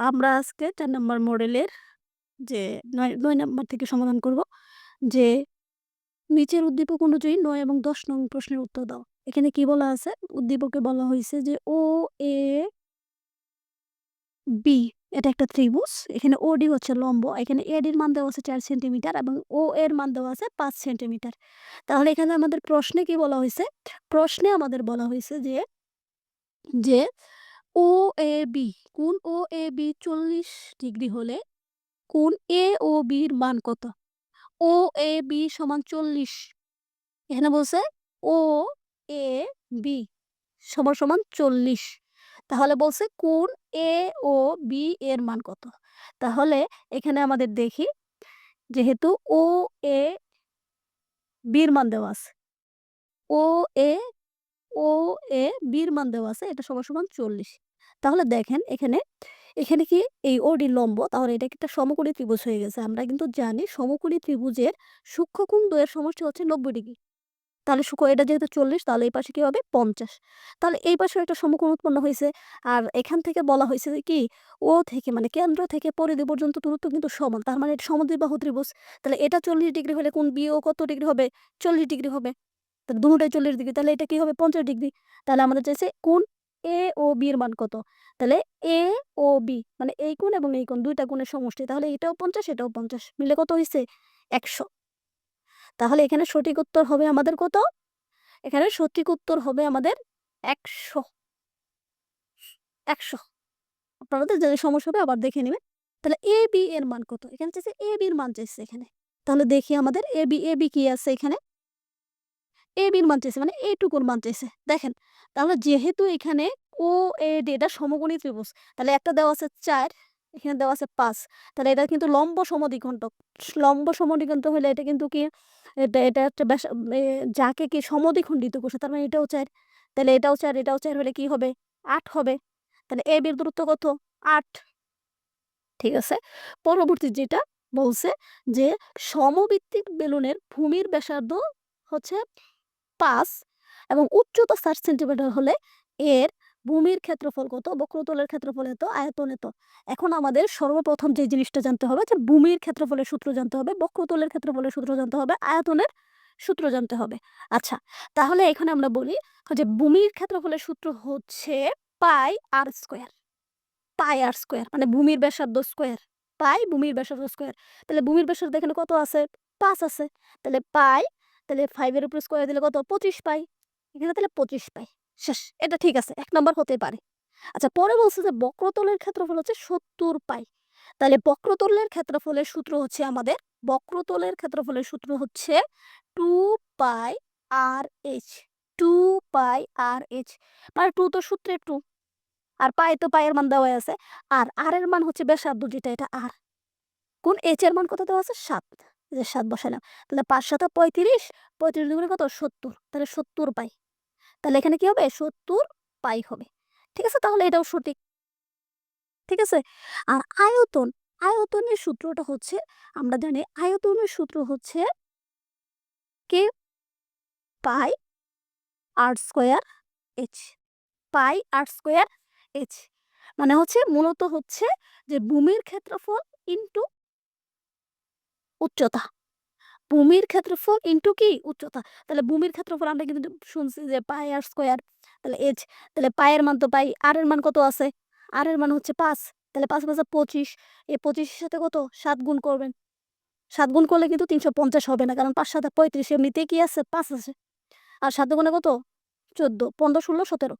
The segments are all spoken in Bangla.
আমরা আজকে ৪ নাম্বার মডেলের যে ৯ ৯ নাম্বার থেকে সমাধান করব। যে নিচের উদ্দীপক অনুযায়ী ৯ এবং ১০ নং প্রশ্নের উত্তর দাও। এখানে কি বলা আছে? উদ্দীপকে বলা হইছে যে ও এ বি এটা একটা ত্রিভুজ। এখানে ওডি হচ্ছে লম্ব। এখানে এডির মান দেওয়া আছে ৪ সেন্টিমিটার এবং ও এর মান দেওয়া আছে ৫ সেন্টিমিটার। তাহলে এখানে আমাদের প্রশ্নে কি বলা হয়েছে প্রশ্নে আমাদের বলা হয়েছে যে, যে ও এ বি কোন ও এ বি ৪০ ডিগ্রি হলে কোন এ ও বির মান কত? ও এ বি সমান ৪০ এখানে বলছে ও এ বি সমান, সমান ৪০ তাহলে বলছে কোন এ ও বি এর মান কত? তাহলে এখানে আমাদের দেখি যেহেতু ও এ বির মান দেওয়া আছে। ও এ ও এ বির মান দেওয়া আছে এটা সমান, সমান ৪০ তাহলে দেখেন এখানে, এখানে কি এই ওডি লম্ব তাহলে এটা একটা সমকোণী ত্রিভুজ হয়ে গেছে। আমরা কিন্তু জানি সমকোণী ত্রিভুজের সূক্ষ্মকোণ দ্বয়ের সমষ্টি হচ্ছে ৯০ ডিগ্রি। তাহলে সুখ এটা যেহেতু ৪০ তাহলে এই পাশে কি হবে ৫০ তাহলে এই পাশে একটা সমকোণ উৎপন্ন হয়েছে আর এখান থেকে বলা হয়েছে কি ও থেকে মানে কেন্দ্র থেকে পরিধি পর্যন্ত দূরত্ব কিন্তু সমান। তার মানে এটা সমদ্বিবাহু ত্রিভুজ। তাহলে এটা ৪০ ডিগ্রি হলে কোণ বিও কত ডিগ্রি হবে? ৪০ ডিগ্রি হবে। তাহলে দুটোটাই ৪০ ডিগ্রি তাহলে এটা কি হবে ৫০ ডিগ্রি। তাহলে আমাদের চাইছে কোন এ ও বি এর মান কত? তাহলে এ ও বি মানে এই কোণ এবং এই কোণ ২ টা কোণের সমষ্টি। তাহলে এটাও ৫০ এটাও ৫০ মিলে কত হয়েছে একশো তাহলে এখানে সঠিক উত্তর হবে আমাদের কত? এখানে সঠিক উত্তর হবে আমাদের ১০০ ১০০ আপনাদের যদি সমস্যা হবে আবার দেখে নিবেন। তাহলে এ বি এর মান কত? এখানে চাইছে এ বির মান চাইছে এখানে। তাহলে দেখি আমাদের এ বি, এ বি কি আছে এখানে? এ বির মান চাইছে মানে এইটুকুর মান চাইছে। দেখেন, তাহলে যেহেতু এখানে ও এ ডি এটা সমকোণী ত্রিভুজ। তাহলে একটা দেওয়া আছে চার, এখানে দেওয়া আছে পাঁচ তাহলে এটা কিন্তু লম্ব সমদ্বিখণ্ডক। লম্ব সমদ্বিখণ্ডক হলে এটা কিন্তু কি, এটা এটা একটা যাকে কি সমদ্বিখণ্ডিত করছে, তার মানে এটাও ৪ তাহলে এটাও ৪ এটাও ৪ হলে কি হবে? আট হবে। তাহলে এ বির দূরত্ব কত? আট ঠিক আছে। পরবর্তী যেটা বলছে যে সমভিত্তিক বেলুনের ভূমির ব্যাসার্ধ হচ্ছে ৫ এবং উচ্চতা ৬০ সেন্টিমিটার হলে এর ভূমির ক্ষেত্রফল কত? বক্রতলের ক্ষেত্রফল এত, আয়তন এত। এখন আমাদের সর্বপ্রথম যে জিনিসটা জানতে হবে যে ভূমির ক্ষেত্রফলের সূত্র জানতে হবে, বক্রতলের ক্ষেত্রফলের সূত্র জানতে হবে, আয়তনের সূত্র জানতে হবে। আচ্ছা তাহলে এখানে আমরা বলি যে ভূমির ক্ষেত্রফলের সূত্র হচ্ছে পাই আর স্কোয়ার পাই আর স্কোয়ার মানে ভূমির ব্যাসার্ধ স্কোয়ার পাই ভূমির ব্যাসার্ধ স্কোয়ার তাহলে ভূমির ব্যাসার্ধ এখানে কত আছে? পাঁচ আছে। তাহলে পাই তাহলে ৫ এর উপরে স্কয়ার দিলে কত? ২৫ পাই। এখানে তাহলে ২৫ পাই। শেষ। এটা ঠিক আছে। এক নম্বর হতে পারে। আচ্ছা পরে বলছে যে বক্রতলের ক্ষেত্রফল হচ্ছে ৭০ পাই। তাহলে বক্রতলের ক্ষেত্রফলের সূত্র হচ্ছে আমাদের, বক্রতলের ক্ষেত্রফলের সূত্র হচ্ছে two pi R H two pi R H মানে 2 তো সূত্রে 2 আর পাই তো পায়ের মান দেওয়াই আছে। আর আর এর মান হচ্ছে ব্যাসার্ধ, যেটা এটা আর। কোন এইচ এর মান কত দেওয়া আছে? ৭ এই যে ৭ বসাইলাম। তাহলে ৫ ৭ ৩৫ ৩৫ দুগুণে কত? ৭০ তাহলে ৭০ পাই। তাহলে এখানে কি হবে? ৭০ পাই হবে। ঠিক আছে? তাহলে এটাও সঠিক। ঠিক আছে? আর আয়তন, আয়তনের সূত্রটা হচ্ছে আমরা জানি আয়তনের সূত্র হচ্ছে কে pi R square H. Pi R square H. মানে হচ্ছে মূলত হচ্ছে যে ভূমির ক্ষেত্রফল ইনটু উচ্চতা। ভূমির ক্ষেত্রফল ইন্টু কি? উচ্চতা। তাহলে ভূমির ক্ষেত্রফল আমরা কিন্তু শুনছি যে পাই আর স্কোয়ার তাহলে এইচ তাহলে পায়ের মান তো পাই আর এর মান কত আছে? আর এর মান হচ্ছে পাঁচ, তাহলে ৫ ৫ ২৫ এই পঁচিশের সাথে কত? ৭ গুণ করবেন। ৭ গুণ করলে কিন্তু ৩৫০ হবে না, কারণ ৫ ৭ ৩৫ এমনিতেই কি আছে? পাঁচ আছে। আর ৭ দুগুণে কত? ১৪ ১৫ ১৬ ১৭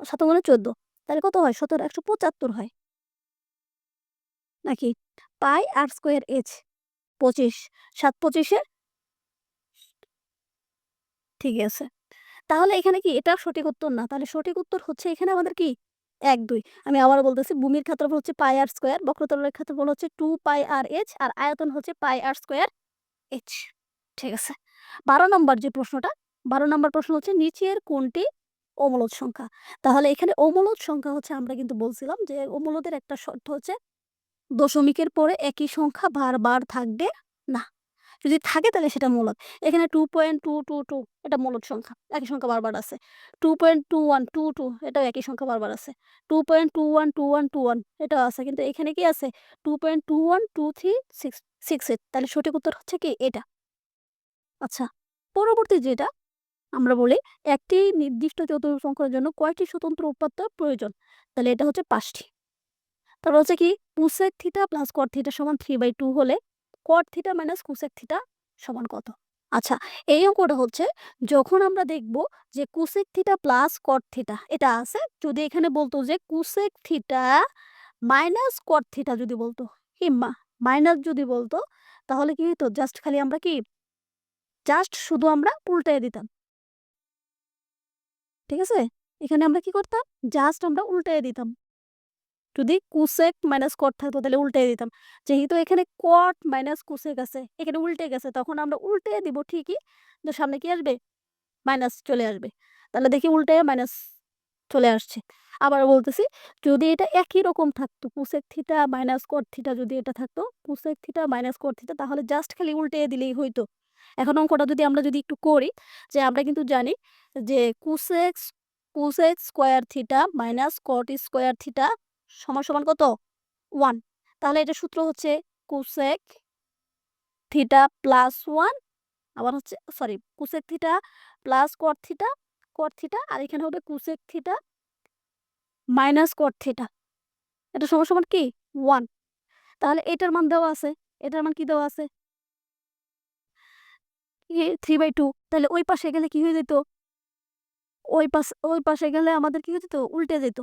৭ গুণে ১৪ তাহলে কত হয়? ১৭ ১৭৫ হয়। নাকি? পাই আর স্কোয়ার এইচ ২৫ ৭ ২৫ ঠিক আছে। তাহলে এখানে কি এটা সঠিক উত্তর না। তাহলে সঠিক উত্তর হচ্ছে এখানে আমাদের কি? ১ ২ আমি আবার বলতেছি ভূমির ক্ষেত্রফল হচ্ছে পাই আর স্কয়ার, বক্রতলের ক্ষেত্রফল হচ্ছে two pi R H R আয়তন হচ্ছে পাই আর স্কোয়ার এইচ। ঠিক আছে। ১২ নম্বর যে প্রশ্নটা ১২ নম্বর প্রশ্ন হচ্ছে নিচের কোনটি অমূলদ সংখ্যা? তাহলে এখানে অমূলদ সংখ্যা হচ্ছে আমরা কিন্তু বলছিলাম যে অমূলদের একটা শর্ত হচ্ছে দশমিকের পরে একই সংখ্যা বারবার থাকবে? না। যদি থাকে তাহলে সেটা মূলদ। এখানে two point two two two এটা মূলদ সংখ্যা। একই সংখ্যা বারবার আছে। Two point two one two two এটাও একই সংখ্যা বারবার আছে। Two point two one two one two one এটাও আছে। কিন্তু এখানে কি আছে? Two point two one two three six six eight তাহলে সঠিক উত্তর হচ্ছে কি? এটা। আচ্ছা পরবর্তী যেটা আমরা বলি, একটি নির্দিষ্ট চতুর্থ সংখ্যার জন্য কয়টি স্বতন্ত্র উপাত্ত প্রয়োজন? তাহলে এটা হচ্ছে পাঁচটি। তারপর হচ্ছে কি? Cosec theta plus cot theta সমান থ্রি বাই টু হলে cot theta minus cosec theta সমান কত? আচ্ছা এই অঙ্কটা হচ্ছে যখন আমরা দেখব যে cosec theta plus cot theta এটা আছে, যদি এখানে বলতো যে cosec theta minus cot theta যদি বলতো কিংবা মাইনাস যদি বলতো, তাহলে কি হতো জাস্ট খালি আমরা কি জাস্ট শুধু আমরা উল্টাই দিতাম। ঠিক আছে? এখানে আমরা কি করতাম? জাস্ট আমরা উল্টাই দিতাম। যদি কুসেক মাইনাস কট থাকতো তাহলে উল্টে দিতাম। যেহেতু এখানে কট মাইনাস কুসেক আছে, এখানে উল্টে গেছে, তখন আমরা উল্টে দিব ঠিকই তো সামনে কি আসবে? মাইনাস চলে আসবে। তাহলে দেখি উল্টে মাইনাস চলে আসছে। আবার বলতেছি, যদি এটা একই রকম থাকতো, cosec theta minus cot theta যদি এটা থাকতো, cosec theta minus cot theta তাহলে জাস্ট খালি উল্টে দিলেই হইতো। এখন অঙ্কটা যদি আমরা যদি একটু করি, যে আমরা কিন্তু জানি যে cosec cosec square theta minus cot square theta সমান সমান কত? ওয়ান তাহলে এটা সূত্র হচ্ছে কুসেক থিটা প্লাস ওয়ান আবার হচ্ছে sorry cosec theta plus cot theta cot theta আর এখানে হবে cosec theta minus cot theta এটা সমান সমান কি? ওয়ান তাহলে এটার মান দেওয়া আছে, এটার মান কি দেওয়া আছে? থ্রি বাই টু তাহলে ওই পাশে গেলে কি হয়ে যেত? ওই পাশ, ওই পাশে গেলে আমাদের কি হয়ে যেত? উল্টে যেত।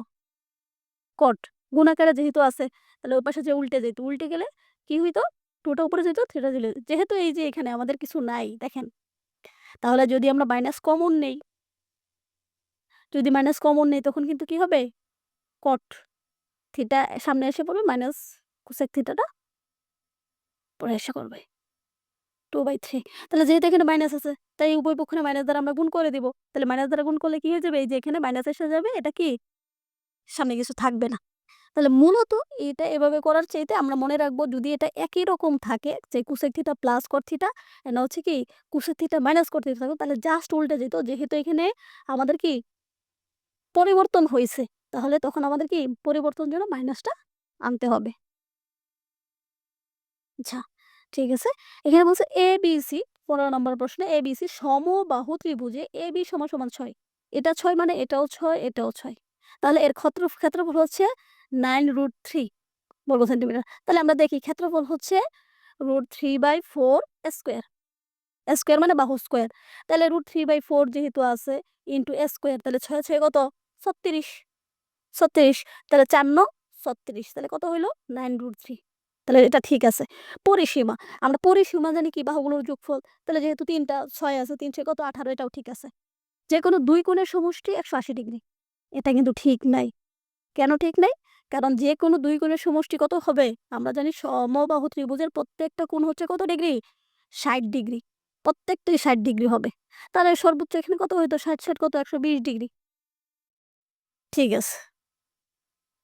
কট গুণাকারে যেহেতু আছে, তাহলে ওই পাশে যে উল্টে যেত উল্টে গেলে কি হইতো? টুটা উপরে যেত থ্রিটা দিলে যেহেতু এই যে এখানে আমাদের কিছু নাই, দেখেন। তাহলে যদি আমরা মাইনাস কমন নেই, যদি মাইনাস কমন নেই, তখন কিন্তু কি হবে? কট থিটা সামনে এসে পড়বে মাইনাস কুসেক থিটাটা পরে এসে করবে। টু বাই থ্রি তাহলে যেহেতু এখানে মাইনাস আছে, তাই উভয় পক্ষে মাইনাস দ্বারা আমরা গুণ করে দিব। তাহলে মাইনাস দ্বারা গুণ করলে কি হয়ে যাবে? এই যে এখানে মাইনাস এসে যাবে, এটা কি? সামনে কিছু থাকবে না। তাহলে মূলত এটা এভাবে করার চাইতে আমরা মনে রাখব যদি এটা একই রকম থাকে যে cosec theta plus cot theta এটা হচ্ছে কি cosec theta minus cot theta থাকবে তাহলে জাস্ট উল্টে যেত। যেহেতু এখানে আমাদের কি পরিবর্তন হয়েছে, তাহলে তখন আমাদের কি পরিবর্তন জন্য মাইনাসটা আনতে হবে। আচ্ছা ঠিক আছে। এখানে বলছে এ বি সি পনেরো নম্বর প্রশ্নে এ বি সি সমবাহু ত্রিভুজে এ বি সমান সমান ছয়। এটা ছয় মানে এটাও ছয় এটাও ছয়। তাহলে এর ক্ষেত্র ক্ষেত্রফল হচ্ছে নাইন রুট থ্রি বর্গ সেন্টিমিটার। তাহলে আমরা দেখি, ক্ষেত্রফল হচ্ছে root three by four square. Square মানে বাহু স্কোয়ার। তাহলে রুট থ্রি বাই ফোর যেহেতু আছে ইন্টু স্কোয়ার, তাহলে ছয় ছয় কত? ছত্রিশ। ছত্রিশ, তাহলে চার ন ছত্রিশ। তাহলে কত হইল? Nine root three. তাহলে এটা ঠিক আছে। পরিসীমা, আমরা পরিসীমা জানি কি বাহুগুলোর যোগফল। তাহলে যেহেতু তিনটা, ছয় আছে তিনশো কত? আঠারো, এটাও ঠিক আছে। যে কোনো দুই কোণের সমষ্টি একশো আশি ডিগ্রি। এটা কিন্তু ঠিক নাই। কেন ঠিক নাই? কারণ যে কোনো দুই কোণের সমষ্টি কত হবে? আমরা জানি সমবাহু ত্রিভুজের প্রত্যেকটা কোণ হচ্ছে কত ডিগ্রি? ষাট ডিগ্রি। প্রত্যেকটাই ষাট ডিগ্রি হবে। তাহলে সর্বোচ্চ এখানে কত হইতো? ষাট ষাট কত? একশো বিশ ডিগ্রি। ঠিক আছে।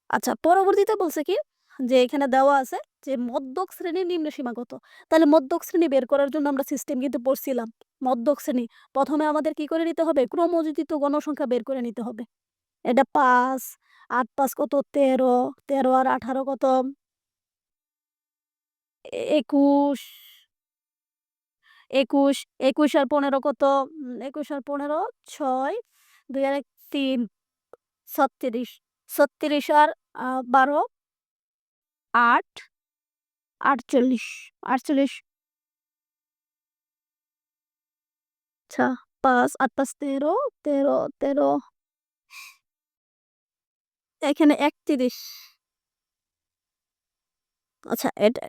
আচ্ছা পরবর্তীতে বলছে কি? যে এখানে দেওয়া আছে যে মধ্যক শ্রেণির নিম্ন সীমা কত? তাহলে মধ্যক শ্রেণি বের করার জন্য আমরা সিস্টেম কিন্তু পড়ছিলাম। মধ্যক শ্রেণি। প্রথমে আমাদের কি করে নিতে হবে? ক্রমযোজিত গণসংখ্যা বের করে নিতে হবে। এটা পাঁচ আট পাঁচ কত? তেরো। তেরো আর আঠারো কত? একুশ। একুশ। একুশ আর পনেরো কত? একুশ আর পনেরো, ছয়। দুই আর এক, তিন। ছত্রিশ। ছত্রিশ আর বারো? আট। আটচল্লিশ। আটচল্লিশ। আচ্ছা পাঁচ। আট পাঁচ তেরো। তেরো তেরো। এখানে একত্রিশ আচ্ছা এটা